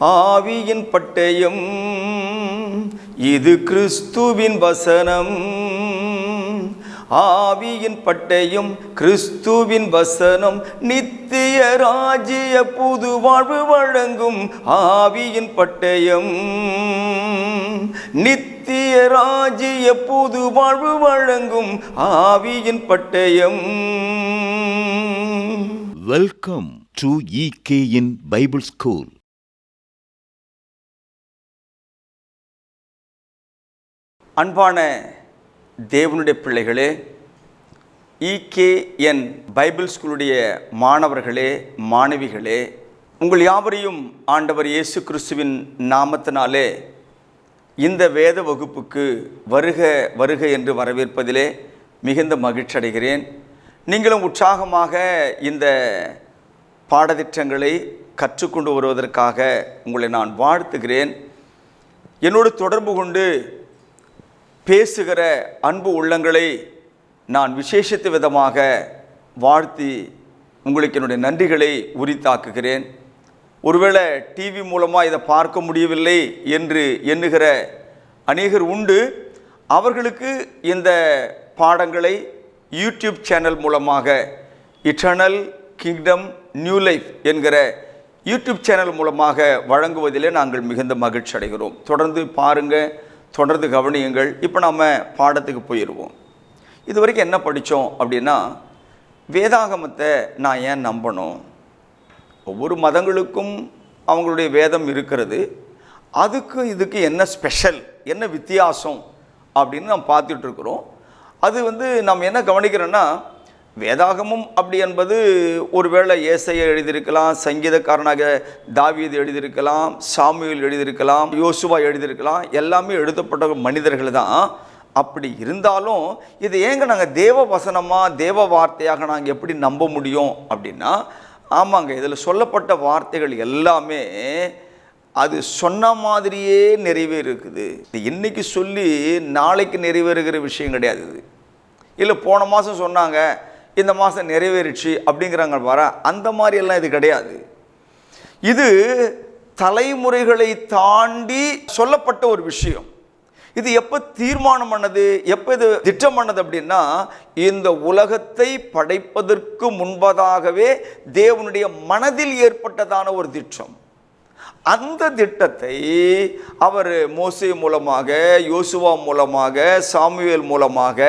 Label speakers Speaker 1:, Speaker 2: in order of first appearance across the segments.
Speaker 1: ஆவியின் பட்டயம் இது கிறிஸ்துவின் வசனம். ஆவியின் பட்டயம் கிறிஸ்துவின் வசனம். நித்திய ராஜ்ய புது வாழ்வு வழங்கும் ஆவியின் பட்டயம். நித்திய ராஜ்ய புது வாழ்வு வழங்கும் ஆவியின் பட்டயம்.
Speaker 2: Welcome to EK Bible school
Speaker 1: அன்பான தேவனுடைய பிள்ளைகளே இகேஎன் பைபிள் ஸ்கூலுடைய மாணவர்களே மாணவிகளே உங்கள் யாவரையும் ஆண்டவர் இயேசு கிறிஸ்துவின் நாமத்தினாலே இந்த வேத வகுப்புக்கு வருக வருக என்று வரவேற்பதிலே மிகுந்த மகிழ்ச்சி அடைகிறேன். நீங்களும் உற்சாகமாக இந்த பாடத்திட்டங்களை கற்றுக்கொண்டு வருவதற்காக உங்களை நான் வாழ்த்துகிறேன். என்னோடு தொடர்பு கொண்டு பேசுகிற அன்பு உள்ளங்களை நான் விசேஷித்த விதமாக வாழ்த்தி உங்களுக்கு என்னுடைய நன்றிகளை உரித்தாக்குகிறேன். ஒருவேளை டிவி மூலமாக இதை பார்க்க முடியவில்லை என்று எண்ணுகிற அநேகர் உண்டு. அவர்களுக்கு இந்த பாடங்களை யூடியூப் சேனல் மூலமாக இட்டர்னல் கிங்டம் நியூ லைஃப் என்கிற யூடியூப் சேனல் மூலமாக வழங்குவதிலே நாங்கள் மிகுந்த மகிழ்ச்சி அடைகிறோம் தொடர்ந்து பாருங்கள் தொடர்ந்து கவனியுங்கள். இப்போ நம்ம பாடத்துக்கு போயிடுவோம் இது வரைக்கும் என்ன படித்தோம் அப்படின்னா வேதாகமத்தை நான் ஏன் நம்பணும்? ஒவ்வொரு மதங்களுக்கும் அவங்களுடைய வேதம் இருக்கிறது. அதுக்கு இதுக்கு என்ன ஸ்பெஷல் என்ன வித்தியாசம் அப்படின்னு நம்ம பார்த்துட்ருக்குறோம் அது வந்து நம்ம என்ன கவனிக்கிறோன்னா வேதாகமும் அப்படி என்பது ஒருவேளை ஏசையை எழுதியிருக்கலாம் சங்கீதக்காரனாக தாவீது எழுதியிருக்கலாம் சாமியில் எழுதியிருக்கலாம் யோசுவா எழுதியிருக்கலாம் எல்லாமே எழுதப்பட்ட மனிதர்கள் தான். அப்படி இருந்தாலும் இது ஏங்க நாங்கள் தேவ வசனமாக தேவ வார்த்தையாக நாங்கள் எப்படி நம்ப முடியும் அப்படின்னா ஆமாங்க இதில் சொல்லப்பட்ட வார்த்தைகள் எல்லாமே அது சொன்ன மாதிரியே நிறைவேறுக்குது இது இன்னைக்கு சொல்லி நாளைக்கு நிறைவேறுகிற விஷயம் கிடையாது இது. இல்லை போன மாதம் சொன்னாங்க இந்த மாதம் நிறைவேறிச்சு அப்படிங்கிறாங்க வர அந்த மாதிரியெல்லாம் இது கிடையாது. இது தலைமுறைகளை தாண்டி சொல்லப்பட்ட ஒரு விஷயம். இது எப்போ தீர்மானம் பண்ணது எப்போ இது திட்டம் பண்ணது அப்படின்னா இந்த உலகத்தை படைப்பதற்கு முன்பதாகவே தேவனுடைய மனதில் ஏற்பட்டதான ஒரு திட்டம். அந்த திட்டத்தை அவர் மோசே மூலமாக யோசுவா மூலமாக சாமுவேல் மூலமாக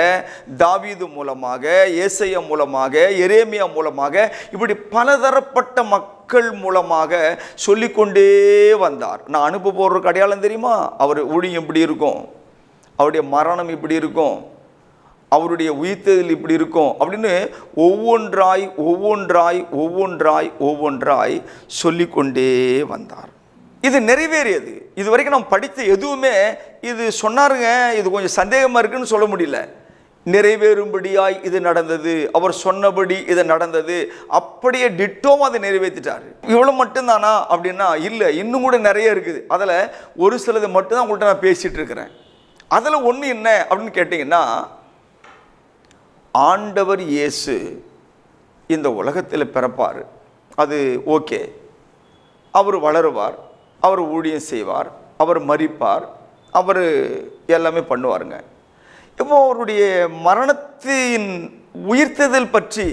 Speaker 1: தாவீது மூலமாக ஏசையா மூலமாக எரேமியா மூலமாக இப்படி பலதரப்பட்ட மக்கள் மூலமாக சொல்லிக்கொண்டே வந்தார். நான் அனுப்ப போடுறதுக்கு அடையாளம் தெரியுமா? அவர் ஊழியம் இப்படி இருக்கும். அவருடைய மரணம் இப்படி இருக்கும். அவருடைய உயிர்த்ததில் இப்படி இருக்கும் அப்படின்னு ஒவ்வொன்றாய் ஒவ்வொன்றாய் ஒவ்வொன்றாய் ஒவ்வொன்றாய் சொல்லிக்கொண்டே வந்தார். இது நிறைவேறியது. இது வரைக்கும் நம்ம படித்த எதுவுமே இது சொன்னாருங்க இது கொஞ்சம் சந்தேகமாக இருக்குன்னு சொல்ல முடியல. நிறைவேறும்படியாய் இது நடந்தது அவர் சொன்னபடி இது நடந்தது அப்படியே டிட்டோம் அதை நிறைவேற்றிட்டார். இவ்வளோ மட்டும்தானா அப்படின்னா இல்லை இன்னும் கூட நிறைய இருக்குது. அதில் ஒரு சிலது மட்டும்தான் உங்கள்கிட்ட நான் பேசிகிட்டு இருக்கிறேன். அதில் ஒன்று என்ன அப்படின்னு கேட்டிங்கன்னா ஆண்டவர் இயேசு இந்த உலகத்தில் பிறப்பார். அது ஓகே. அவர் வளருவார். அவர் ஊழியம் செய்வார் அவர் மறிப்பார் அவர் எல்லாமே பண்ணுவாருங்க. இப்போ அவருடைய மரணத்தின் உயிர்த்ததில் பற்றி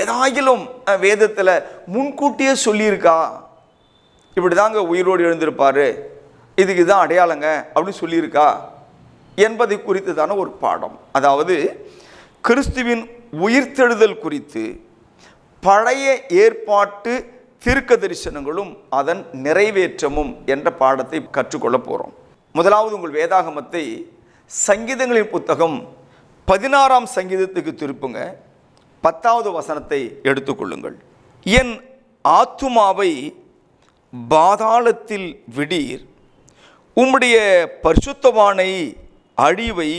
Speaker 1: ஏதாயிலும் வேதத்தில் முன்கூட்டியே சொல்லியிருக்கா? இப்படி தாங்க உயிரோடு எழுந்திருப்பார் இதுக்கு தான் அடையாளங்க அப்படின்னு சொல்லியிருக்கா? என்பதை குறித்து தானே ஒரு பாடம். அதாவது கிறிஸ்துவின் உயிர்த்தெழுதல் குறித்து பழைய ஏற்பாட்டு தீர்க்க தரிசனங்களும் அதன் நிறைவேற்றமும் என்ற பாடத்தை கற்றுக்கொள்ள போகிறோம் முதலாவது உங்கள் வேதாகமத்தை சங்கீதங்களின் புத்தகம் பதினாறாம் சங்கீதத்துக்கு திருப்புங்க. பத்தாவது வசனத்தை எடுத்துக்கொள்ளுங்கள் என் ஆத்துமாவை பாதாளத்தில் விடீர். உம்முடைய பரிசுத்தவானை அழிவை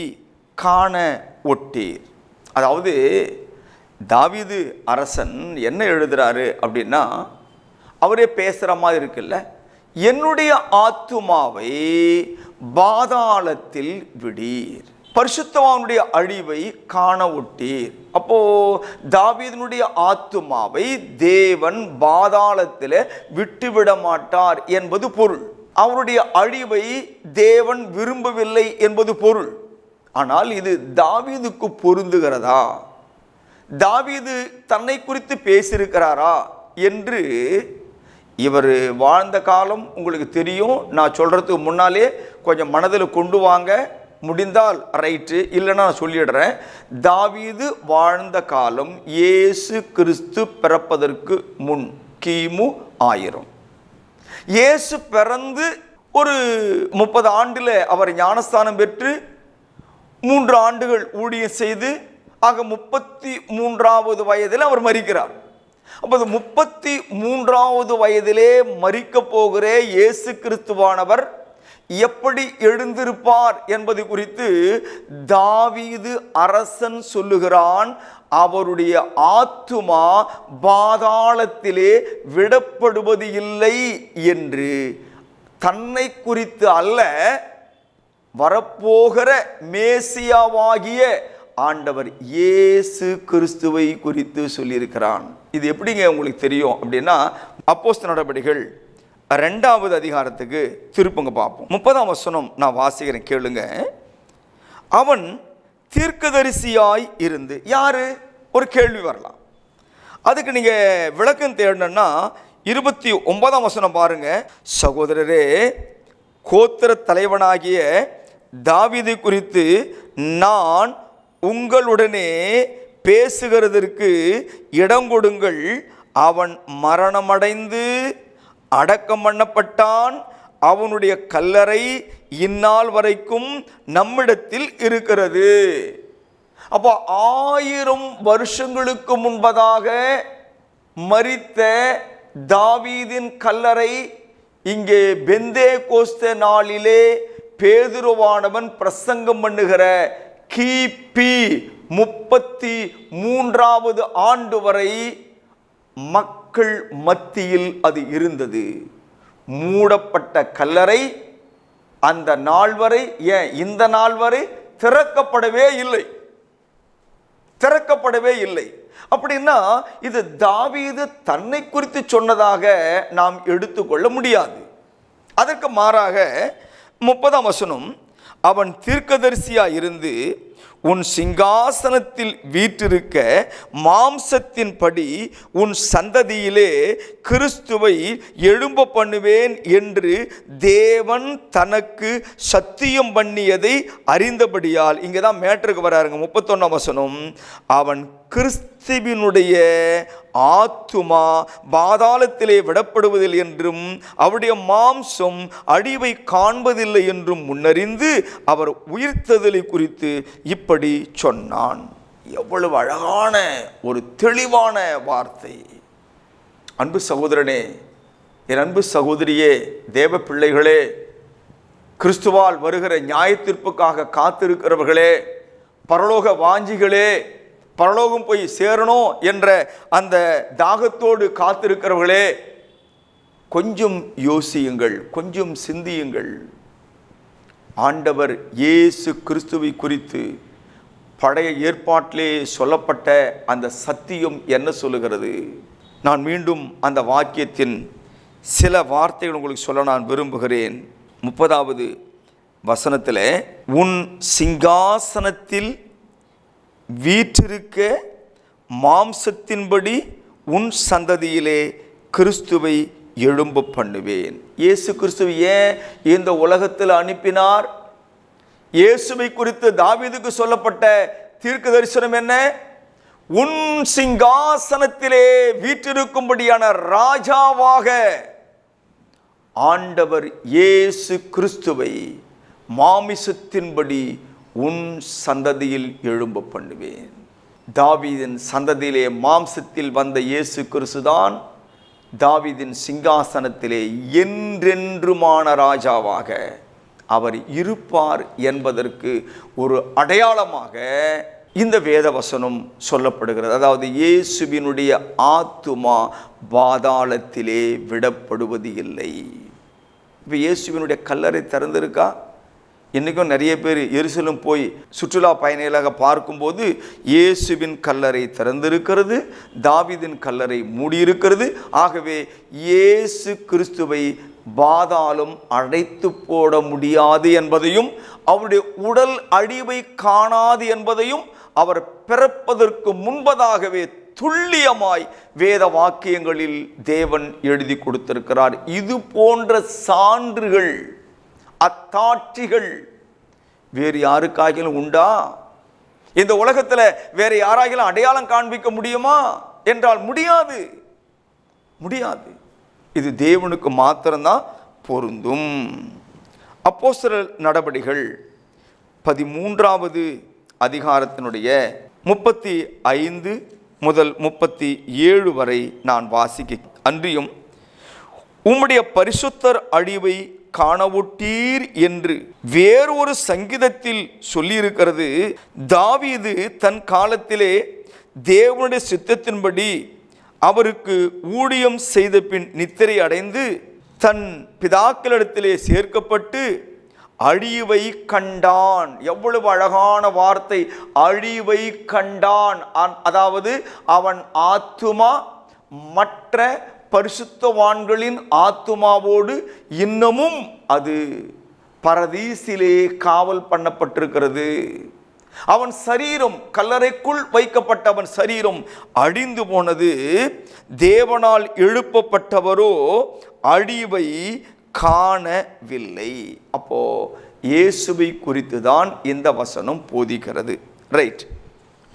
Speaker 1: காண ஒட்டீர். அதாவது தாவிது அரசன் என்ன எழுதுகிறாரு அப்படின்னா அவரே பேசுகிற மாதிரி இருக்குல்ல? என்னுடைய ஆத்துமாவை பாதாளத்தில் விடீர். பரிசுத்தவானுடைய அழிவை காண ஒட்டீர். அப்போ தாவீதனுடைய ஆத்துமாவை தேவன் பாதாளத்தில் விட்டுவிட மாட்டார் என்பது பொருள். அவருடைய அழிவை தேவன் விரும்பவில்லை என்பது பொருள். ஆனால் இது தாவீதுக்கு பொருந்துகிறதா? தாவீது தன்னை குறித்து பேசியிருக்கிறாரா? என்று இவர் வாழ்ந்த காலம் உங்களுக்கு தெரியும். நான் சொல்கிறதுக்கு முன்னாலே கொஞ்சம் மனதில் கொண்டு வாங்க. முடிந்தால் ரைட்டு. இல்லைன்னா நான் சொல்லிடுறேன். தாவீது வாழ்ந்த காலம் இயேசு கிறிஸ்து பிறப்பதற்கு முன் கிமு ஆயிரம். இயேசு பிறந்து ஒரு முப்பது ஆண்டில் அவர் ஞானஸ்தானம் பெற்று மூன்று ஆண்டுகள் ஊழியம் செய்து ஆக முப்பத்தி மூன்றாவது வயதில் அவர் மறிக்கிறார் அப்போது முப்பத்தி மூன்றாவது வயதிலே மறிக்கப் போகிற இயேசு கிறிஸ்துவானவர் எப்படி எழுந்திருப்பார் என்பது குறித்து தாவீது அரசன் சொல்லுகிறான் அவருடைய ஆத்துமா பாதாளத்திலே விடப்படுவது இல்லை என்று. தன்னை குறித்து அல்ல வரப்போகிற மேசியாவாகிய ஆண்டவர் இயேசு கிறிஸ்துவை குறித்து சொல்லியிருக்கிறான். இது எப்படிங்க உங்களுக்கு தெரியும் அப்படின்னா அப்போஸ்த நடவடிக்கைகள் ரெண்டாவது அதிகாரத்துக்கு திருப்புங்க பார்ப்போம். முப்பதாம் வசனம் நான் வாசிக்கிறேன் கேளுங்க. அவன் தீர்க்கதரிசியாய் இருந்து யாரு? ஒரு கேள்வி வரலாம். அதுக்கு நீங்க விளக்கம் தேடணும்னா இருபத்தி ஒன்பதாம் வசனம் பாருங்க. சகோதரரே கோத்திர தலைவனாகிய தாவீது குறித்து நான் உங்களுடனே பேசுகிறதற்கு இடம் கொடுங்கள். அவன் மரணமடைந்து அடக்கம் பண்ணப்பட்டான். அவனுடைய கல்லறை இந்நாள் வரைக்கும் நம்மிடத்தில் இருக்கிறது. அப்போ ஆயிரம் வருஷங்களுக்கு முன்பதாக மறித்த தாவீதின் கல்லறை இங்கே பெந்தே கோஸ்த நாளிலே பேதுருவானவன் பிரசங்கம் பண்ணுகிற கிபி முப்பத்தி மூன்றாவது ஆண்டு வரை மக்கள் மத்தியில் அது இருந்தது. மூடப்பட்ட கல்லறை அந்த நாள் வரை ஏன் இந்த நாள் வரை திறக்கப்படவே இல்லை. திறக்கப்படவே இல்லை. அப்படின்னா இது தாவீது தன்னை குறித்து சொன்னதாக நாம் எடுத்துக்கொள்ள முடியாது. அதற்கு மாறாக முப்பதாம் வசனம் அவன் தீர்க்கதரிசியாக இருந்து உன் சிங்காசனத்தில் வீற்றிருக்க மாம்சத்தின்படி உன் சந்ததியிலே கிறிஸ்துவை எழும்ப பண்ணுவேன் என்று தேவன் தனக்கு சத்தியம் பண்ணியதை அறிந்தபடியால் இங்கே தான் மேட்டருக்கு வராருங்க முப்பத்தொன்னாம் வசனம். அவன் கிறிஸ்துவினுடைய ஆத்துமா பாதாளத்திலே விடப்படுவதில்லை என்றும் அவருடைய மாம்சம் அழிவை காண்பதில்லை என்றும் முன்னறிந்து அவர் உயிர்த்ததலை குறித்து இப்படி சொன்னான். எவ்வளவு அழகான ஒரு தெளிவான வார்த்தை. அன்பு சகோதரனே என் அன்பு சகோதரியே தேவ பிள்ளைகளே கிறிஸ்துவால் வருகிற நியாயத்தீர்ப்புக்காக காத்திருக்கிறவர்களே பரலோக வாஞ்சிகளே பரலோகம் போய் சேரணும் என்ற அந்த தாகத்தோடு காத்திருக்கிறவர்களே கொஞ்சம் யோசியுங்கள் கொஞ்சம் சிந்தியுங்கள். ஆண்டவர் இயேசு கிறிஸ்துவை குறித்து பழைய ஏற்பாட்டிலே சொல்லப்பட்ட அந்த சத்தியம் என்ன சொல்லுகிறது? நான் மீண்டும் அந்த வாக்கியத்தின் சில வார்த்தைகள் உங்களுக்கு சொல்ல நான் விரும்புகிறேன். முப்பதாவது வசனத்தில் உன் சிங்காசனத்தில் வீற்றிருக்க மாம்சத்தின்படி உன் சந்ததியிலே கிறிஸ்துவை எழும்ப பண்ணுவேன். இயேசு கிறிஸ்துவை ஏன் இந்த உலகத்தில் அனுப்பினார்? இயேசுவை குறித்து தாவீதுக்கு சொல்லப்பட்ட தீர்க்க தரிசனம் என்ன? உன் சிங்காசனத்திலே வீற்றிருக்கும்படியான ராஜாவாக ஆண்டவர் இயேசு கிறிஸ்துவை மாமிசத்தின்படி உன் சந்ததியில் எழும்ப பண்ணுவேன். தாவீதின் சந்ததியிலே மாம்சத்தில் வந்த இயேசு கிறிஸ்துதான் தாவிதின் சிங்காசனத்திலே என்றென்றுமான ராஜாவாக அவர் இருப்பார் என்பதற்கு ஒரு அடையாளமாக இந்த வேதவசனம் சொல்லப்படுகிறது. அதாவது இயேசுவினுடைய ஆத்துமா பாதாளத்திலே விடப்படுவது இல்லை இப்போ இயேசுவினுடைய கல்லறை திறந்திருக்கா? இன்றைக்கும் நிறைய பேர் எருசலும் போய் சுற்றுலா பயணிகளாக பார்க்கும்போது இயேசுவின் கல்லறை திறந்திருக்கிறது தாவிதின் கல்லறை மூடியிருக்கிறது. ஆகவே இயேசு கிறிஸ்துவை பாதாலும் அடைத்து போட முடியாது என்பதையும் அவருடைய உடல் அழிவை காணாது என்பதையும் அவர் பிறப்பதற்கு முன்பதாகவே துல்லியமாய் வேத வாக்கியங்களில் தேவன் எழுதி கொடுத்திருக்கிறார். இது போன்ற சான்றுகள் அத்தாட்சிகள் வேறு யாருக்காகிலும் உண்டா? இந்த உலகத்தில் வேறு யாராகிலும் அடையாளம் காண்பிக்க முடியுமா? என்றால் முடியாது. முடியாது. இது தேவனுக்கு மாத்திரம்தான் பொருந்தும். அப்போஸ்தலர் நடபடிகள் பதிமூன்றாவது அதிகாரத்தினுடைய முப்பத்தி ஐந்து முதல் முப்பத்தி ஏழு வரை நான் வாசிக்க அன்றியும் உம்முடைய பரிசுத்தர் அழிவை காணவுட்டீர் என்று வேறொரு சங்கீதத்தில் சொல்லியிருக்கிறது. தாவீது தன் காலத்திலே தேவனுடைய சித்தத்தின்படி அவருக்கு ஊழியம் செய்த பின் நித்திரை அடைந்து தன் பிதாக்களிடத்திலே சேர்க்கப்பட்டு அழிவை கண்டான். எவ்வளவு அழகான வார்த்தை. அழிவை கண்டான். அ- அதாவது அவன் ஆத்துமா மற்ற பரிசுத்தவான்களின் ஆத்துமாவோடு இன்னமும் அது பரதீசிலே காவல் பண்ணப்பட்டிருக்கிறது. அவன் சரீரம் கல்லறைக்குள் வைக்கப்பட்ட அவன் சரீரம் அழிந்து போனது. தேவனால் எழுப்பப்பட்டவரோ அழிவை காணவில்லை. அப்போ இயேசுவை குறித்து தான் இந்த வசனம் போதிக்கிறது. ரைட்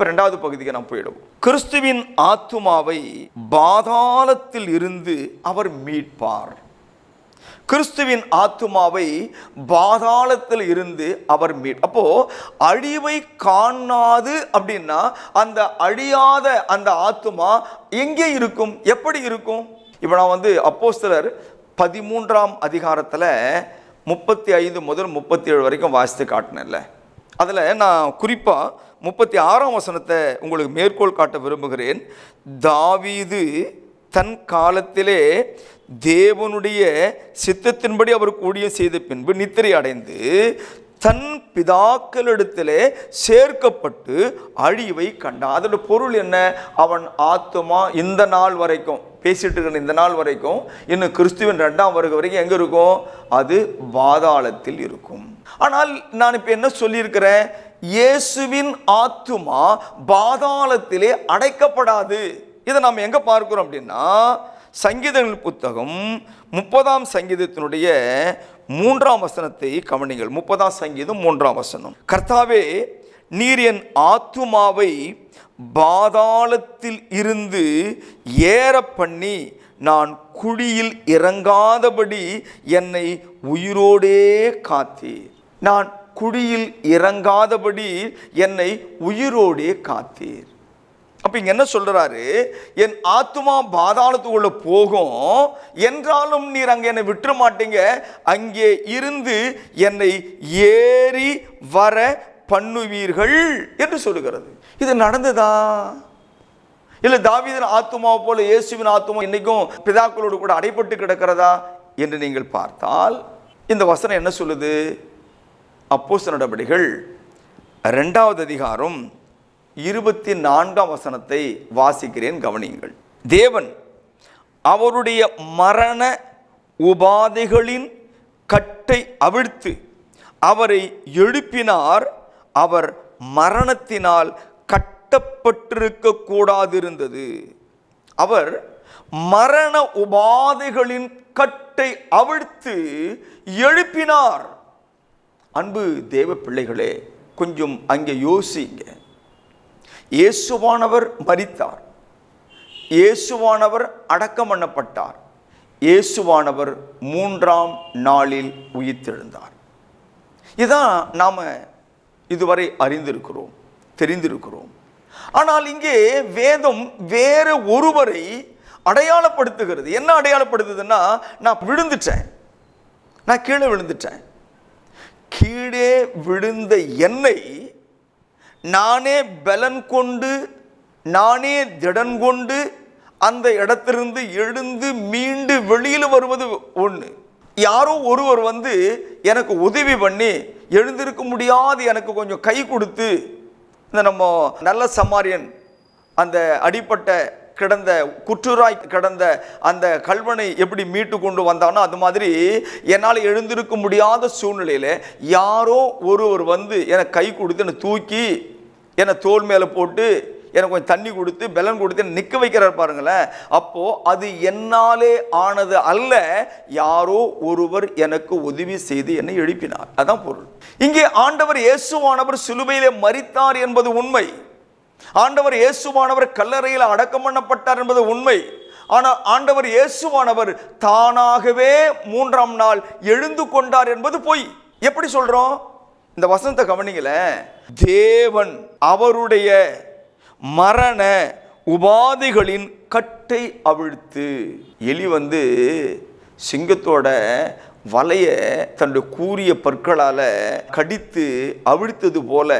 Speaker 1: இப்போ ரெண்டாவது பகுதிக்கு நான் போயிடுவோம். கிறிஸ்துவின் ஆத்துமாவை பாதாளத்தில் இருந்து அவர் மீட்பார். கிறிஸ்துவின் ஆத்துமாவை பாதாளத்தில் இருந்து அவர் மீட் அப்போ அழிவை காணாது அப்படின்னா அந்த அழியாத அந்த ஆத்துமா எங்கே இருக்கும்? எப்படி இருக்கும்? இப்போ நான் வந்து அப்போஸ்தலர் பதிமூன்றாம் அதிகாரத்தில் முப்பத்தி ஐந்து முதல் முப்பத்தி ஏழு வரைக்கும் வாசித்து காட்டினேன்ல. அதில் நான் குறிப்பாக முப்பத்தி ஆறாம் வசனத்தை உங்களுக்கு மேற்கோள் காட்ட விரும்புகிறேன். தாவீது தன் காலத்திலே தேவனுடைய சித்தத்தின்படி அவருக்கு ஊழியம் செய்த பின்பு நித்திரை அடைந்து தன் பிதாக்களிடத்திலே சேர்க்கப்பட்டு அழிவை கண்டான். அதோட பொருள் என்ன? அவன் ஆத்துமா இந்த நாள் வரைக்கும் பேசிட்டு இருக்கிற இந்த நாள் வரைக்கும் இன்னும் கிறிஸ்துவின் ரெண்டாம் வருகை வரைக்கும் எங்கே இருக்கும்? அது பாதாளத்தில் இருக்கும். ஆனால் நான் இப்போ என்ன சொல்லியிருக்கிறேன்? இயேசுவின் ஆத்துமா பாதாளத்திலே அடைக்கப்படாது. இதை நாம் எங்கே பார்க்குறோம் அப்படின்னா சங்கீதங்கள் புத்தகம் முப்பதாம் சங்கீதத்தினுடைய மூன்றாம் வசனத்தை கவனிங்கள். முப்பதாம் சங்கீதம் மூன்றாம் வசனம். கர்த்தாவே நீர் என் ஆத்துமாவை பாதாளத்தில் இருந்து ஏற பண்ணி நான் குழியில் இறங்காதபடி என்னை உயிரோடே காத்தீர். நான் குழியில் இறங்காதபடி என்னை உயிரோடே காத்தீர். அப்போ இங்கே என்ன சொல்கிறாரு என் ஆத்துமா பாதாளத்துக்குள்ளே போகும் என்றாலும் நீர் அங்கே என்னை விட்டுற மாட்டீங்க. அங்கே இருந்து என்னை ஏறி வர பண்ணுவீர்கள் என்று சொல்லுகிறது. இது நடந்ததா? இல்லை தாவீதன் ஆத்துமாவை போல இயேசுவின் ஆத்துமா இன்றைக்கும் பிதாக்களோடு கூட அடைபட்டு கிடக்கிறதா என்று நீங்கள் பார்த்தால் இந்த வசனம் என்ன சொல்லுது? அப்போஸ் நடபடிகள் ரெண்டாவது அதிகாரம் இருபத்தி நான்காம் வசனத்தை வாசிக்கிறேன் கவனியுங்கள். தேவன் அவருடைய மரண உபாதைகளின் கட்டை அவிழ்த்து அவரை எழுப்பினார். அவர் மரணத்தினால் கட்டப்பட்டிருக்க கூடாதிருந்தது அவர் மரண உபாதைகளின் கட்டை அவிழ்த்து எழுப்பினார். அன்பு தேவ பிள்ளைகளே கொஞ்சம் அங்கே யோசிங்க. இயேசுவானவர் மறித்தார் இயேசுவானவர் அடக்கம் பண்ணப்பட்டார். இயேசுவானவர் மூன்றாம் நாளில் உயிர்த்தெழுந்தார். இதான் நாம் இதுவரை அறிந்திருக்கிறோம் தெரிந்திருக்கிறோம். ஆனால் இங்கே வேதம் வேற ஒருவரை அடையாளப்படுத்துகிறது. என்ன அடையாளப்படுத்துதுன்னா நான் விழுந்துட்டேன். நான் கீழே விழுந்துட்டேன். கீழே விழுந்த என்னை நானே பலன் கொண்டு நானே திடன் கொண்டு அந்த இடத்திலிருந்து எழுந்து மீண்டு வெளியில் வருவது ஒன்று யாரோ ஒருவர் வந்து எனக்கு உதவி பண்ணி எழுந்திருக்க முடியாது எனக்கு கொஞ்சம் கை கொடுத்து இந்த நம்ம நல்ல சமாரியன் அந்த அடிப்பட்ட கிடந்த குற்றுராய் கிடந்த அந்த கல்வனை எப்படி மீட்டு கொண்டு வந்தானோ அது மாதிரி என்னால் எழுந்திருக்க முடியாத சூழ்நிலையில் யாரோ ஒருவர் வந்து எனக்கு கை கொடுத்து என்னை தூக்கி என்னை தோல் மேலே போட்டு எனக்கு கொஞ்சம் தண்ணி கொடுத்து பெலன் கொடுத்து நிற்க வைக்கிறார் பாருங்களேன். அப்போது அது என்னாலே ஆனது அல்ல யாரோ ஒருவர் எனக்கு உதவி செய்து என்னை எழுப்பினார். அதான் பொருள். இங்கே ஆண்டவர் இயேசுவானவர் சிலுவையிலே மறித்தார் என்பது உண்மை. ஆண்டவர் இயேசுவானவர் கல்லறையில் அடக்கம் பண்ணப்பட்டார் என்பது உண்மை. ஆனால் ஆண்டவர் இயேசுவானவர் தானாகவே மூன்றாம் நாள் எழுந்து கொண்டார் என்பது பொய். எப்படி சொல்கிறோம் இந்த வசனத்தை கவனிங்கள. தேவன் அவருடைய மரண உபாதைகளின் கட்டை அவிழ்த்து எலி வந்து சிங்கத்தோட வலைய தன்னுடைய கூறிய பற்களால் கடித்து அவிழ்த்தது போல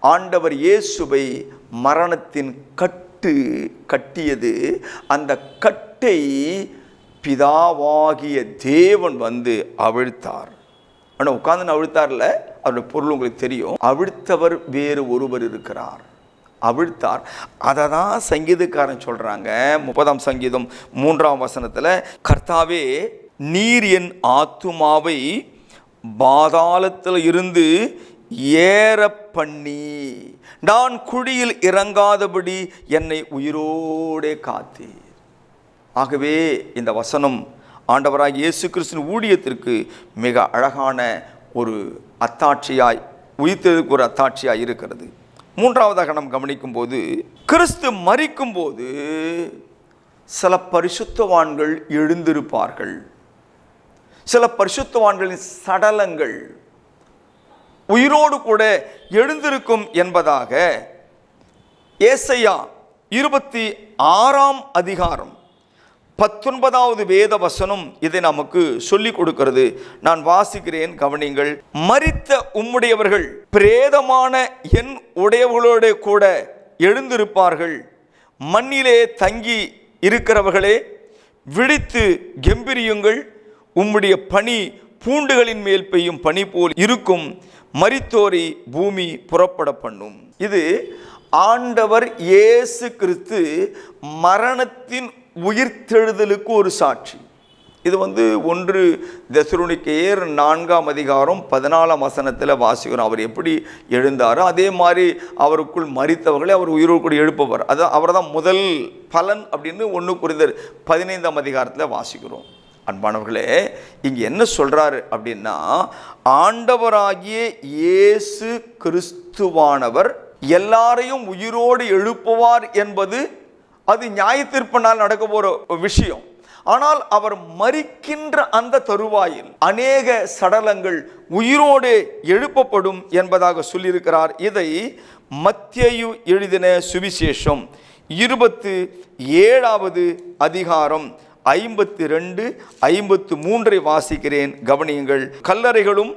Speaker 1: ஆண்டவர் இயேசுவை மரணத்தின் கட்டு கட்டியது. அந்த கட்டை பிதாவாகிய தேவன் வந்து அவிழ்த்தார். ஆனால் உட்காந்து அவிழ்த்தார்ல அவருடைய பொருள் உங்களுக்கு தெரியும். அவிழ்த்தவர் வேறு ஒருவர் இருக்கிறார். அவிழ்த்தார். அதை தான் சங்கீதக்காரன் சொல்கிறாங்க முப்பதாம் சங்கீதம் மூன்றாம் வசனத்தில் கர்த்தாவே நீர் என் ஆத்துமாவை பாதாளத்தில் இருந்து ஏற பண்ணி நான் குழியில் இறங்காதபடி என்னை உயிரோடே காத்தீர். ஆகவே இந்த வசனம் ஆண்டவராக இயேசு கிறிஸ்துவின் ஊழியத்திற்கு மிக அழகான ஒரு அத்தாட்சியாய் உயிர்த்ததுக்கு ஒரு அத்தாட்சியாய் இருக்கிறது. மூன்றாவதாக நாம் கவனிக்கும்போது கிறிஸ்து மறிக்கும்போது சில பரிசுத்தவான்கள் எழுந்திருப்பார்கள். சில பரிசுத்தவான்களின் சடலங்கள் உயிரோடு கூட எழுந்திருக்கும் என்பதாக ஏசையா இருபத்தி ஆறாம் அதிகாரம் பத்தொன்பதாவது வேத வசனம் இதை நமக்கு சொல்லிக் கொடுக்கிறது. நான் வாசிக்கிறேன் கவனிங்கள் மறித்த உம்முடையவர்கள் பிரேதமான என் உடையவர்களோடு கூட எழுந்திருப்பார்கள். மண்ணிலே தங்கி இருக்கிறவர்களே விழித்து கெம்பிரியுங்கள். உம்முடைய பனி பூண்டுகளின் மேல் பெய்யும் பனி போல் இருக்கும். மரித்தோரி பூமி புறப்பட பண்ணும். இது ஆண்டவர் இயேசு கிறிஸ்து மரணத்தின் உயிர்த்தெழுதலுக்கு ஒரு சாட்சி. இது வந்து ஒன்று தெசரோனிக்கேயர் நான்காம் அதிகாரம் பதினாலாம் வசனத்தில் வாசிக்கிறோம். அவர் எப்படி எழுந்தாரோ அதே மாதிரி அவருக்குள் மறித்தவர்களை அவர் உயிரோடு கூட எழுப்பவர். அது அவர் தான் முதல் பலன் அப்படின்னு ஒன்று குறிந்தர் பதினைந்தாம் அதிகாரத்தில் வாசிக்கிறோம். அன்பானவர்களே இங்கே என்ன சொல்கிறாரு அப்படின்னா ஆண்டவராகிய இயேசு கிறிஸ்துவானவர் எல்லாரையும் உயிரோடு எழுப்புவார் என்பது அது நியாயத்தீர்ப்பினால் நடக்க போகிற விஷயம். ஆனால் அவர் மறிக்கின்ற அந்த தருவாயில் அநேக சடலங்கள் உயிரோடு எழுப்பப்படும் என்பதாக சொல்லியிருக்கிறார். இதை மத்தியு எழுதின சுவிசேஷம் இருபத்து ஏழாவது அதிகாரம் ஐம்பத்தி ரெண்டு ஐம்பத்து மூன்றை வாசிக்கிறேன். கவனியுங்கள். கல்லறைகளும்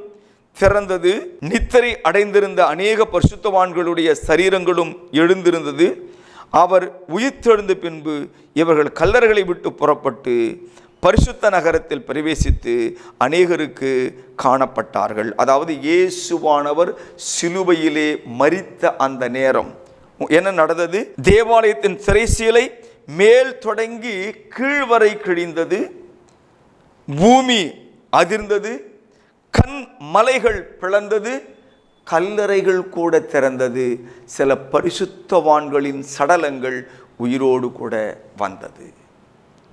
Speaker 1: திறந்தது நித்திரை அடைந்திருந்த அநேக பரிசுத்தவான்களுடைய சரீரங்களும் எழுந்திருந்தது. அவர் உயிர்த்தெழுந்த பின்பு இவர்கள் கல்லறைகளை விட்டு புறப்பட்டு பரிசுத்த நகரத்தில் பிரவேசித்து அநேகருக்கு காணப்பட்டார்கள். அதாவது இயேசுவானவர் சிலுவையிலே மரித்த அந்த நேரம். என்ன நடந்தது? தேவாலயத்தின் சிறைசீலை மேல் தொடங்கி கீழ்வரை கிழிந்தது. பூமி அதிர்ந்தது. கண் மலைகள் பிளந்தது. கல்லறைகள் கூட திறந்தது. சில பரிசுத்தவான்களின் சடலங்கள் உயிரோடு கூட வந்தது.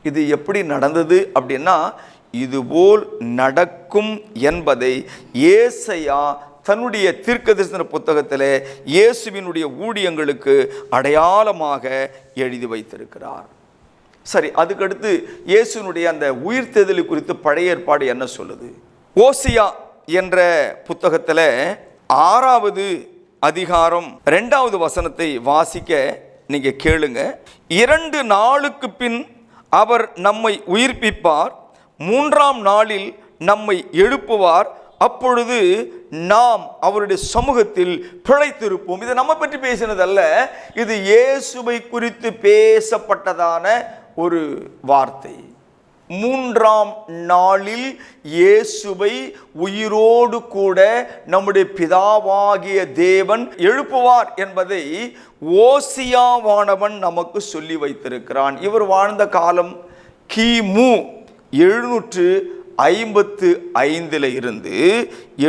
Speaker 1: இது எப்படி நடந்தது அப்படின்னா இதுபோல் நடக்கும் என்பதை ஏசையா தன்னுடைய தீர்க்கதரிசன புத்தகத்தில் இயேசுவினுடைய ஊழியங்களுக்கு அடையாளமாக எழுதி வைத்திருக்கிறார். சரி அதுக்கடுத்து இயேசுனுடைய அந்த உயிர்த்தெழுதலை குறித்து பழைய ஏற்பாடு என்ன சொல்லுது? ஓசியா என்ற புத்தகத்தில் ஆறாவது அதிகாரம் ரெண்டாவது வசனத்தை வாசிக்க நீங்கள் கேளுங்க. இரண்டு நாளுக்கு பின் அவர் நம்மை உயிர்ப்பிப்பார் மூன்றாம் நாளில் நம்மை எழுப்புவார் அப்பொழுது நாம் அவருடைய சமூகத்தில் பிழைத்திருப்போம். இதை நம்ம பற்றி பேசினதல்ல இது இயேசுவை குறித்து பேசப்பட்டதான ஒரு வார்த்தை. மூன்றாம் நாளில் இயேசுவை உயிரோடு கூட நம்முடைய பிதாவாகிய தேவன் எழுப்புவார் என்பதை ஓசியாவானவன் நமக்கு சொல்லி வைத்திருக்கிறான். இவர் வாழ்ந்த காலம் கிமு எழுநூற்று ஐம்பத்து ஐந்தில் இருந்து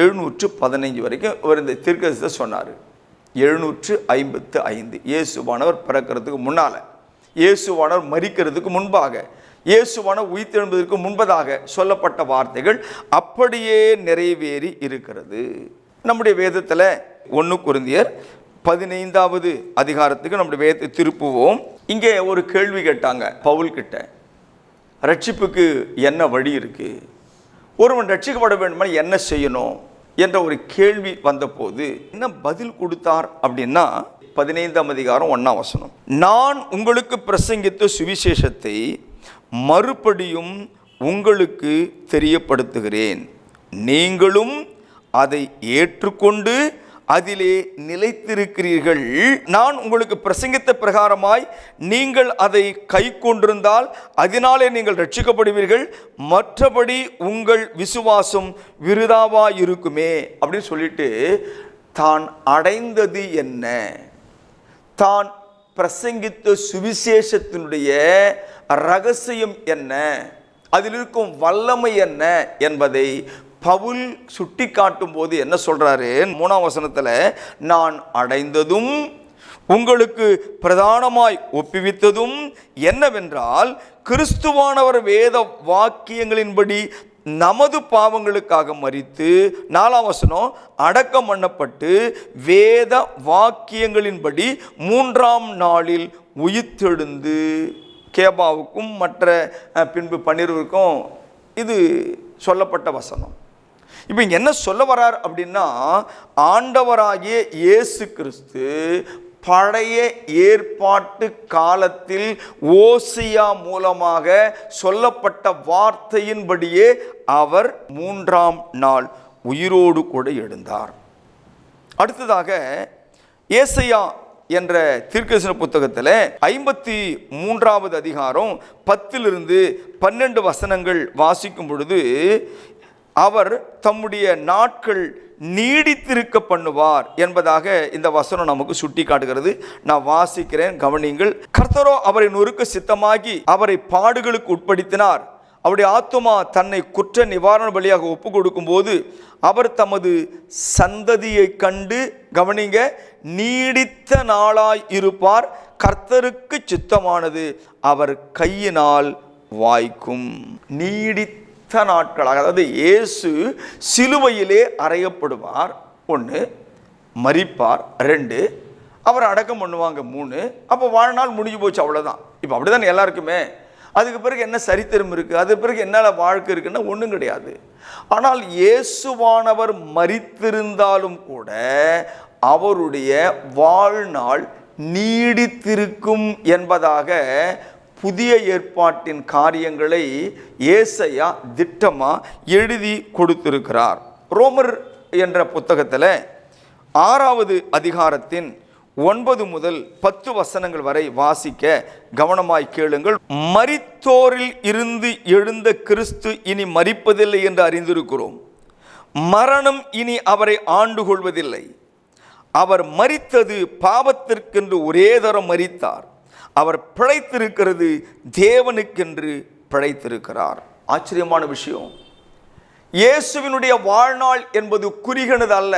Speaker 1: எழுநூற்று பதினைஞ்சு வரைக்கும் இவர் இந்த தீர்க்கதரிசனத்தை சொன்னார். எழுநூற்று ஐம்பத்து ஐந்து. இயேசுவானவர் பிறக்கிறதுக்கு முன்னால். இயேசுவானவர் மறிக்கிறதுக்கு முன்பாக இயேசுவானவர் உயிர்த்தெழும்பதற்கு முன்பதாக சொல்லப்பட்ட வார்த்தைகள் அப்படியே நிறைவேறி இருக்கிறது. நம்முடைய வேதத்தில் ஒன்று குருந்தியர் பதினைந்தாவது அதிகாரத்துக்கு நம்முடைய வேதத்தை திருப்புவோம். இங்கே ஒரு கேள்வி கேட்டாங்க பவுல் கிட்ட ரட்சிப்புக்கு என்ன வழி இருக்குது ஒருவன் ரட்சிக்கப்பட வேண்டுமா என்ன செய்யணும்? என்ற ஒரு கேள்வி வந்தபோது என்ன பதில் கொடுத்தார் அப்படின்னா பதினைந்தாம் அதிகாரம் ஒன்றாம் வசனம். நான் உங்களுக்கு பிரசங்கித்த சுவிசேஷத்தை மறுபடியும் உங்களுக்கு தெரியப்படுத்துகிறேன். நீங்களும் அதை ஏற்றுக்கொண்டு அதிலே நிலைத்திருக்கிறீர்கள். நான் உங்களுக்கு பிரசங்கித்த பிரகாரமாய் நீங்கள் அதை கை கொண்டிருந்தால் அதனாலே நீங்கள் ரட்சிக்கப்படுவீர்கள் மற்றபடி உங்கள் விசுவாசம் விருதாவாக இருக்குமே அப்படின்னு சொல்லிட்டு தான் அடைந்தது என்ன? தான் பிரசங்கித்த சுவிசேஷத்தினுடைய ரகசியம் என்ன? அதில் இருக்கும் வல்லமை என்ன என்பதை பவுல் சுட்டி காட்டும் போது என்ன சொல்றாரு? மூணாம் வசனத்தில் நான் அடைந்ததும் உங்களுக்கு பிரதானமாய் ஒப்புவித்ததும் என்னவென்றால் கிறிஸ்துவானவர் வேத வாக்கியங்களின்படி நமது பாவங்களுக்காக மறித்து நாலாம் வசனம் அடக்கம் பண்ணப்பட்டு வேத வாக்கியங்களின்படி மூன்றாம் நாளில் உயிர்த்தெழுந்து கேபாவுக்கும் மற்ற பின்பு பன்னிருவருக்கும் இது சொல்லப்பட்ட வசனம். இப்போ இங்கே என்ன சொல்ல வரார் அப்படின்னா ஆண்டவராகிய இயேசு கிறிஸ்து பழைய ஏற்பாட்டு காலத்தில் ஓசியா மூலமாக சொல்லப்பட்ட வார்த்தையின்படியே அவர் மூன்றாம் நாள் உயிரோடு கூட எழுந்தார். அடுத்ததாக ஏசையா என்ற தீர்க்கதரிசன புத்தகத்தில் ஐம்பத்தி மூன்றாவது அதிகாரம் பத்திலிருந்து பன்னெண்டு வசனங்கள் வாசிக்கும் பொழுது அவர் தம்முடைய நாட்கள் நீடித்திருக்க பண்ணுவார் என்பதாக இந்த வசனம் நமக்கு சுட்டி காட்டுகிறது. நான் வாசிக்கிறேன் கவனிங்கள் கர்த்தரோ அவரை நொறுக்க சித்தமாகி அவரை பாடுகளுக்கு உட்படுத்தினார். அவருடைய ஆத்துமா தன்னை குற்ற நிவாரண வழியாக ஒப்பு கொடுக்கும்போது அவர் தமது சந்ததியை கண்டு கவனிங்க நீடித்த நாளாய் இருப்பார். கர்த்தருக்கு சித்தமானது அவர் கையினால் வாய்க்கும். நீடித்த நாட்களாக அதாவது இயேசு சிலுவையிலே அறையப்படுவார். ஒன்று மறிப்பார் ரெண்டு அவர் அடக்கம் பண்ணுவாங்க. மூணு அப்போ வாழ்நாள் முடிஞ்சு போச்சு அவ்வளோதான் இப்போ அப்படிதான் எல்லாருக்குமே? அதுக்கு பிறகு என்ன சரித்திரம் இருக்குது அதுக்கு பிறகு என்னால் வாழ்க்கை இருக்குன்னா ஒன்றும் கிடையாது. ஆனால் இயேசுவானவர் மறித்திருந்தாலும் கூட அவருடைய வாழ்நாள் நீடித்திருக்கும் என்பதாக புதிய ஏற்பாட்டின் காரியங்களை ஏசையா திட்டமாக எழுதி கொடுத்திருக்கிறார். ரோமர் என்ற புத்தகத்தில் ஆறாவது அதிகாரத்தின் ஒன்பது முதல் பத்து வசனங்கள் வரை வாசிக்க கவனமாய் கேளுங்கள். மரித்தோரில் இருந்து எழுந்த கிறிஸ்து இனி மறிப்பதில்லை என்று அறிந்திருக்கிறோம். மரணம் இனி அவரை ஆண்டு கொள்வதில்லை. அவர் மறித்தது பாவத்திற்கென்று ஒரே தரம் மறித்தார் அவர் பிழைத்திருக்கிறது தேவனுக்கென்று பிழைத்திருக்கிறார். ஆச்சரியமான விஷயம். இயேசுவினுடைய வாழ்நாள் என்பது குறுகினது அல்ல.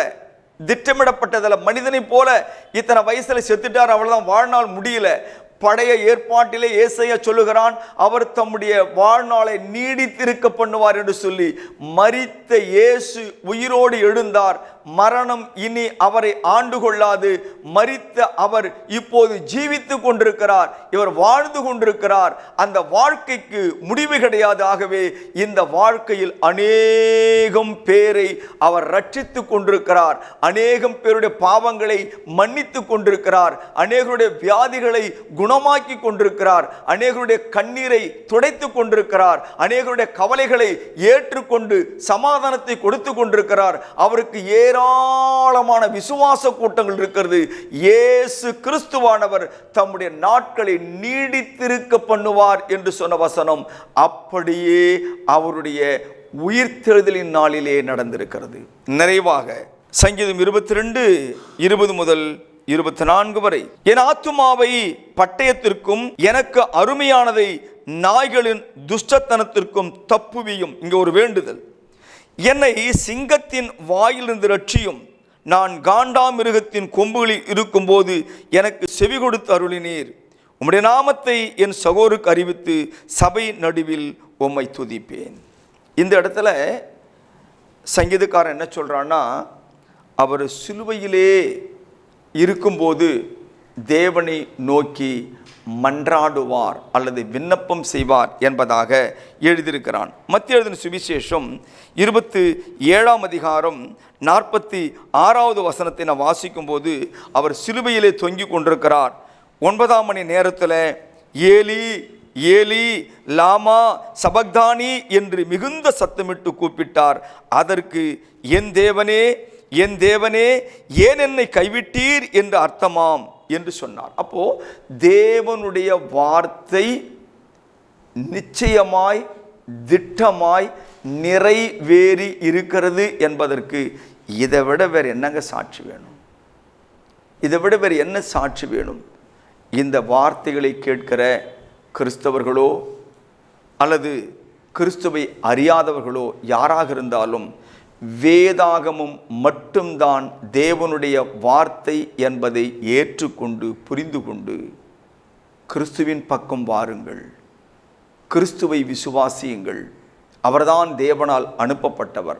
Speaker 1: திட்டமிடப்பட்டதல்ல. மனிதனைப் போல இத்தனை வயசில் செத்துட்டார் அவ்வளோதான் வாழ்நாள் முடியல. பழைய ஏற்பாட்டிலே ஏசையா சொல்லுகிறான் அவர் தம்முடைய வாழ்நாளை நீடித்திருக்க பண்ணுவார் என்று சொல்லி மறித்த இயேசு உயிரோடு எழுந்தார். மரணம் இனி அவரை ஆண்டு கொள்ளாது மறித்த அவர் இப்போது ஜீவித்து கொண்டிருக்கிறார். இவர் வாழ்ந்து கொண்டிருக்கிறார். அந்த வாழ்க்கைக்கு முடிவு கிடையாது ஆகவே இந்த வாழ்க்கையில் அநேகம் பேரை அவர் ரட்சித்து கொண்டிருக்கிறார். அநேகம் பேருடைய பாவங்களை மன்னித்து கொண்டிருக்கிறார். அநேகருடைய வியாதிகளை குணமாக்கி கொண்டிருக்கிறார். அநேகருடைய கண்ணீரை துடைத்து கொண்டிருக்கிறார். அநேகருடைய கவலைகளை ஏற்றுக்கொண்டு சமாதானத்தை கொடுத்து கொண்டிருக்கிறார். அவருக்கு ஏற ஏராளமான விசுவாச கூட்டங்கள் இருக்கிறது. இயேசு கிறிஸ்துவானவர் தம்முடைய நாட்களை நீடித்திருக்க பண்ணுவார் என்று சொன்ன வசனம் அப்படியே அவருடைய உயிர்த்தெழுதலின் நாளிலே நடந்திருக்கிறது. நிறைவாக சங்கீதம் இருபத்தி ரெண்டு இருபது முதல் இருபத்தி நான்கு வரை என் ஆத்துமாவை பட்டயத்திற்கும் எனக்கு அருமையானதை நாய்களின் துஷ்டத்தனத்திற்கும் தப்புவியும். இங்கே ஒரு வேண்டுதல். என்னை சிங்கத்தின் வாயிலிருந்து ரட்சியும் நான் காண்டாமிருகத்தின் கொம்புகளில் இருக்கும்போது எனக்கு செவி கொடுத்து அருளினீர். உம்முடைய நாமத்தை என் சகோருக்கு அறிவித்து சபை நடுவில் உம்மை துதிப்பேன். இந்த இடத்துல சங்கீதக்காரன் என்ன சொல்கிறான்னா அவர் சிலுவையிலே இருக்கும்போது தேவனை நோக்கி மன்றாடுவார் அல்லது விண்ணப்பம் செய்வார் என்பதாக எழுதியிருக்கிறான். மத்திய எழுதின சுவிசேஷம் இருபத்து ஏழாம் அதிகாரம் நாற்பத்தி ஆறாவது வசனத்தை நான் வாசிக்கும்போது அவர் சிலுவையிலே தொங்கிக் கொண்டிருக்கிறார். ஒன்பதாம் மணி நேரத்தில் ஏலி ஏலி லாமா சபக்தானி என்று மிகுந்த சத்தமிட்டு கூப்பிட்டார். அதற்கு என் தேவனே என் தேவனே ஏன் என்னை கைவிட்டீர் என்று அர்த்தமாம். என்று சொன்னார். அப்போ தேவனுடைய வார்த்தை நிச்சயமாய் திட்டமாய் நிறைவேறி இருக்கிறது என்பதற்கு இதை விட வேற என்னங்க சாட்சி வேணும்? இதை விட வேறு என்ன சாட்சி வேணும்? இந்த வார்த்தைகளை கேட்கிற கிறிஸ்தவர்களோ அல்லது கிறிஸ்துவை அறியாதவர்களோ யாராக இருந்தாலும் வேதாகமும் மட்டும்தான் தேவனுடைய வார்த்தை என்பதை ஏற்றுக்கொண்டு புரிந்து கொண்டு கிறிஸ்துவின் பக்கம் வாருங்கள். கிறிஸ்துவை விசுவாசியுங்கள். அவர்தான் தேவனால் அனுப்பப்பட்டவர்.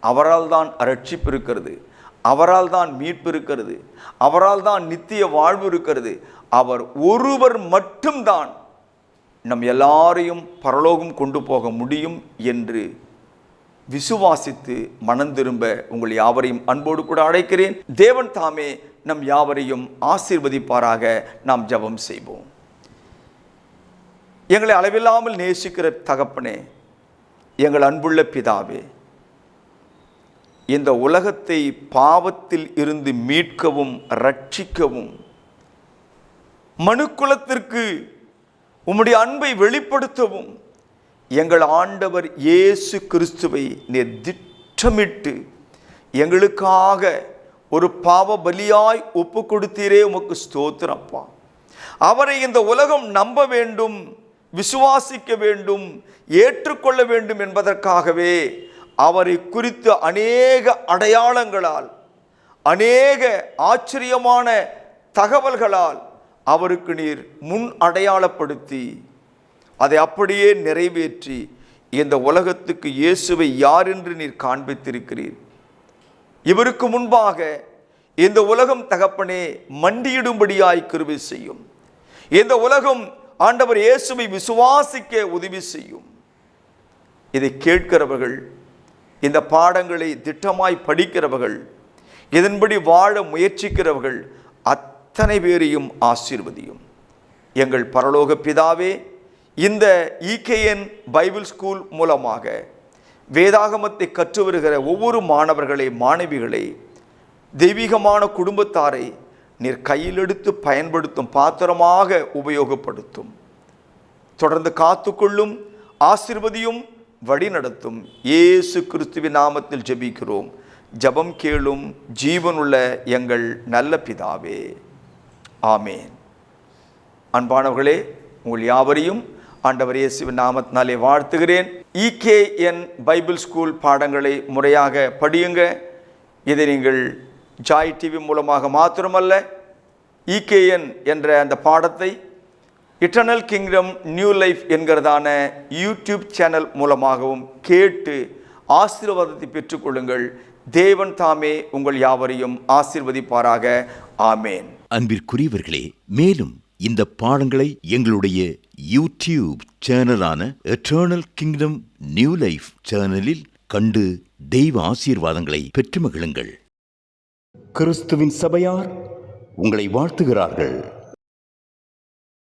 Speaker 1: அவரால் தான் ரட்சிப்பு இருக்கிறது. அவரால் தான் மீட்பு இருக்கிறது. அவரால் தான் நித்திய வாழ்வு இருக்கிறது. அவர் ஒருவர் மட்டும்தான் நம் எல்லாரையும் பரலோகம் கொண்டு போக முடியும் என்று விசுவாசித்து மனம் திரும்ப உங்கள் யாவரையும் அன்போடு கூட அழைக்கிறேன். தேவன் தாமே நம் யாவரையும் ஆசீர்வதிப்பாராக. நாம் ஜெபம் செய்வோம். எங்களை அளவில்லாமல் நேசிக்கிற தகப்பனே எங்கள் அன்புள்ள பிதாவே இந்த உலகத்தை பாவத்தில் இருந்து மீட்கவும் ரட்சிக்கவும் மனுக்குலத்திற்கு உம்முடைய அன்பை வெளிப்படுத்தவும் எங்கள் ஆண்டவர் இயேசு கிறிஸ்துவை நீர் திட்டமிட்டு எங்களுக்காக ஒரு பாவ பலியாய் ஒப்பு கொடுத்தீரே உமக்கு ஸ்தோத்திரப்பா அவரை இந்த உலகம் நம்ப வேண்டும் விசுவாசிக்க வேண்டும் ஏற்றுக்கொள்ள வேண்டும் என்பதற்காகவே அவரை குறித்து அநேக அடையாளங்களால் அநேக ஆச்சரியமான தகவல்களால் அவருக்கு நீர் முன் அடையாளப்படுத்தி அதை அப்படியே நிறைவேற்றி இந்த உலகத்துக்கு இயேசுவை யார் என்று நீர் காண்பித்திருக்கிறீர். இவருக்கு முன்பாக இந்த உலகம் தகப்பனே மண்டியிடும்படியாய் கிருவி செய்யும். இந்த உலகம் ஆண்டவர் இயேசுவை விசுவாசிக்க உதவி செய்யும். இதை கேட்கிறவர்கள் இந்த பாடங்களை திட்டமாய் படிக்கிறவர்கள் இதன்படி வாழ முயற்சிக்கிறவர்கள் அத்தனை பேரையும் ஆசீர்வதியும். எங்கள் பரலோக பிதாவே இந்த இகேஎன் பைபிள் ஸ்கூல் மூலமாக வேதாகமத்தை கற்று வருகிற ஒவ்வொரு மாணவர்களை மாணவிகளை தெய்வீகமான குடும்பத்தாரை நீர் கையில் எடுத்து பயன்படுத்தும் பாத்திரமாக உபயோகப்படுத்தும். தொடர்ந்து காத்துக்கொள்ளும் ஆசிர்வதியும் வழிநடத்தும். இயேசு கிறிஸ்துவின் நாமத்தில் ஜெபிக்கிறோம். ஜபம் கேளும் ஜீவனுள்ள எங்கள் நல்ல பிதாவே. ஆமேன். அன்பானவர்களே உங்கள் யாவரையும் ஆண்டவர் இயேசுவின் நாமத்தினாலே வாழ்த்துகிறேன். இகேஎன் பைபிள் ஸ்கூல் பாடங்களை முறையாக படியுங்க. இதை நீங்கள் ஜாய் டிவி மூலமாக மாத்திரமல்ல இகேஎன் என்ற அந்த பாடத்தை இட்டர்னல் கிங்டம் நியூ லைஃப் என்கிறதான யூடியூப் சேனல் மூலமாகவும் கேட்டு ஆசீர்வாதத்தை பெற்றுக்கொள்ளுங்கள். தேவன் தாமே உங்கள் யாவரையும் ஆசீர்வதிப்பாராக. ஆமேன்.
Speaker 2: அன்பிற்குரியவர்களே மேலும் இந்த பாடங்களை எங்களுடைய யூடியூப் சேனலான எட்டர்னல் கிங்டம் நியூ லைஃப் சேனலில் கண்டு தெய்வ ஆசீர்வாதங்களை பெற்று மகிழுங்கள். கிறிஸ்துவின் சபையார் உங்களை வாழ்த்துகிறார்கள்.